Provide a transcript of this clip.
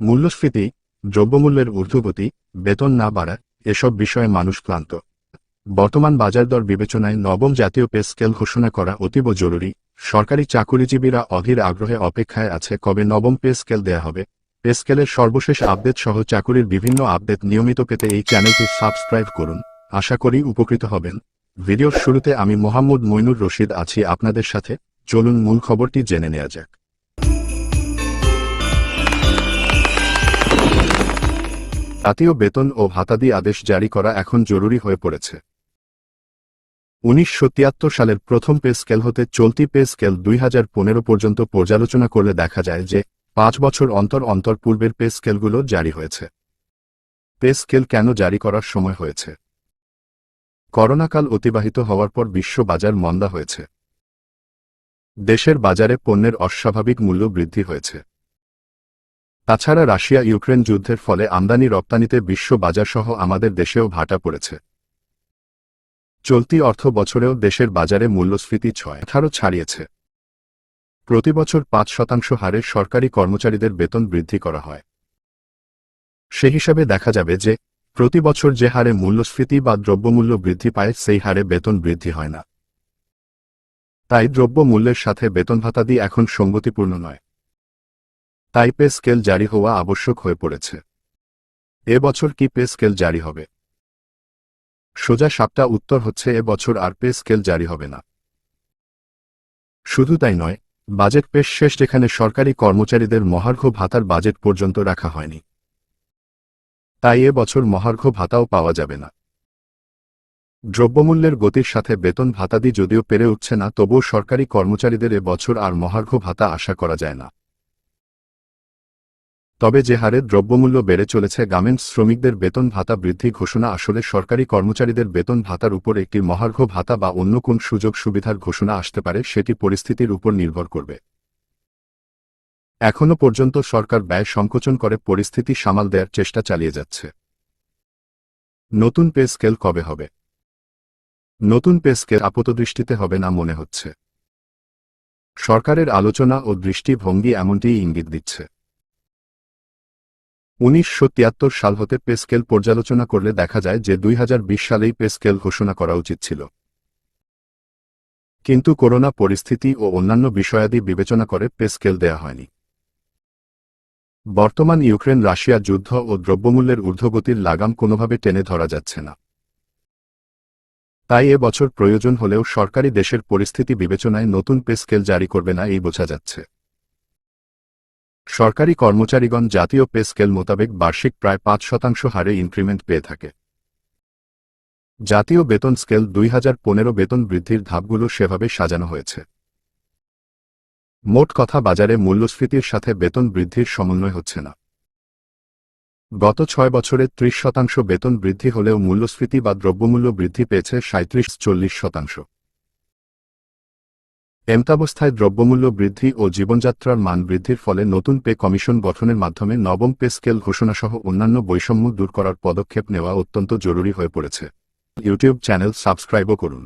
মূল্যস্ফীতি, দ্রব্যমূল্যের ঊর্ধ্বগতি, বেতন না বাড়া, এসব বিষয়ে মানুষ ক্লান্ত। বর্তমান বাজার দর বিবেচনায় নবম জাতীয় পে স্কেল ঘোষণা করা অতীব জরুরি। সরকারি চাকুরিজীবীরা অধীর আগ্রহে অপেক্ষায় আছে কবে নবম পে স্কেল দেয়া হবে। পে স্কেলের সর্বশেষ আপডেট সহ চাকুরির বিভিন্ন আপডেট নিয়মিত পেতে এই চ্যানেলটি সাবস্ক্রাইব করুন। আশা করি উপকৃত হবেন। ভিডিওর শুরুতে আমি মোহাম্মদ মইনুর রশিদ আছি আপনাদের সাথে। চলুন মূল খবরটি জেনে নেওয়া যাক। জাতীয় বেতন ও ভাতাদি আদেশ জারি করা এখন জরুরি হয়ে পড়েছে। উনিশশো তিয়াত্তর সালের প্রথম পে স্কেল হতে চলতি পে স্কেল দুই হাজার পনেরো পর্যন্ত পর্যালোচনা করলে দেখা যায় যে, পাঁচ বছর অন্তর অন্তর পূর্বের পে স্কেলগুলো জারি হয়েছে। পে স্কেল কেন জারি করার সময় হয়েছে? করোনাকাল অতিবাহিত হওয়ার পর বিশ্ব বাজার মন্দা হয়েছে। দেশের বাজারে পণ্যের অস্বাভাবিক মূল্য বৃদ্ধি হয়েছে। তাছাড়া রাশিয়া ইউক্রেন যুদ্ধের ফলে আমদানি রপ্তানিতে বিশ্ব বাজারসহ আমাদের দেশেও ভাটা পড়েছে। চলতি অর্থ বছরেও দেশের বাজারে মূল্যস্ফীতি ছয় আঠারো ছাড়িয়েছে। প্রতিবছর পাঁচ শতাংশ হারে সরকারি কর্মচারীদের বেতন বৃদ্ধি করা হয়। সে হিসাবে দেখা যাবে যে, প্রতি বছর যে হারে মূল্যস্ফীতি বা দ্রব্যমূল্য বৃদ্ধি পায়, সেই হারে বেতন বৃদ্ধি হয় না। তাই দ্রব্যমূল্যের সাথে বেতন ভাতাদি এখন সঙ্গতিপূর্ণ নয়। তাই পে স্কেল জারি হওয়া আবশ্যক হয়ে পড়েছে। এ বছর কি পে স্কেল জারি হবে? সোজা সাপটা উত্তর হচ্ছে এ বছর আর পে স্কেল জারি হবে না। শুধু তাই নয়, বাজেট পেশ শেষ যেখানে সরকারি কর্মচারীদের মহার্ঘ ভাতার বাজেট পর্যন্ত রাখা হয়নি। তাই এ বছর মহার্ঘ ভাতাও পাওয়া যাবে না। দ্রব্যমূল্যের গতির সাথে বেতন ভাতাদি যদিও পেরে উঠছে না, তবুও সরকারি কর্মচারীদের এ বছর আর মহার্ঘ ভাতা আশা করা যায় না। তবে যে হারে দ্রব্যমূল্য বেড়ে চলেছে, গার্মেন্টস শ্রমিকদের বেতন ভাতা বৃদ্ধি ঘোষণা আসলে সরকারি কর্মচারীদের বেতন ভাতার উপর একটি মহার্ঘ ভাতা বা অন্য কোন সুযোগ সুবিধার ঘোষণা আসতে পারে, সেটি পরিস্থিতির উপর নির্ভর করবে। এখনও পর্যন্ত সরকার ব্যয় সংকোচন করে, পরিস্থিতি সামাল দেওয়ার চেষ্টা চালিয়ে যাচ্ছে। নতুন পে স্কেল কবে হবে? নতুন পে স্কেল আপাতদৃষ্টিতে হবে না মনে হচ্ছে। সরকারের আলোচনা ও দৃষ্টিভঙ্গি এমনটিই ইঙ্গিত দিচ্ছে। উনিশশো তিয়াত্তর সাল হতে পেস্কেল পর্যালোচনা করলে দেখা যায় যে দুই হাজার বিশ সালেই পেস্কেল ঘোষণা করা উচিত ছিল। কিন্তু করোনা পরিস্থিতি ও অন্যান্য বিষয়াদি বিবেচনা করে পেস্কেল দেয়া হয়নি। বর্তমান ইউক্রেন রাশিয়া যুদ্ধ ও দ্রব্যমূল্যের ঊর্ধ্বগতির লাগাম কোনোভাবে টেনে ধরা যাচ্ছে না। তাই এ বছর প্রয়োজন হলেও সরকারি দেশের পরিস্থিতি বিবেচনায় নতুন পে স্কেল জারি করবে না এই বোঝা যাচ্ছে। সরকারি কর্মচারীগণ জাতীয় পে স্কেল মোতাবেক বার্ষিক প্রায় পাঁচ শতাংশ হারে ইনক্রিমেন্ট পেয়ে থাকে। জাতীয় বেতন স্কেল দুই হাজার পনেরো বেতন বৃদ্ধির ধাপগুলো সেভাবে সাজানো হয়েছে। মোট কথা বাজারে মূল্যস্ফীতির সাথে বেতন বৃদ্ধির সমন্বয় হচ্ছে না। গত ছয় বছরে ত্রিশ শতাংশ বেতন বৃদ্ধি হলেও মূল্যস্ফীতি বা দ্রব্যমূল্য বৃদ্ধি পেয়েছে সাঁত্রিশ চল্লিশ শতাংশ। এমতাবস্থায় দ্রব্যমূল্য বৃদ্ধি ও জীবনযাত্রার মান বৃদ্ধির ফলে নতুন পে কমিশন গঠনের মাধ্যমে নবম পে স্কেল ঘোষণাসহ অন্যান্য বৈষম্য দূর করার পদক্ষেপ নেওয়া অত্যন্ত জরুরি হয়ে পড়েছে। ইউটিউব চ্যানেল সাবস্ক্রাইবও করুন।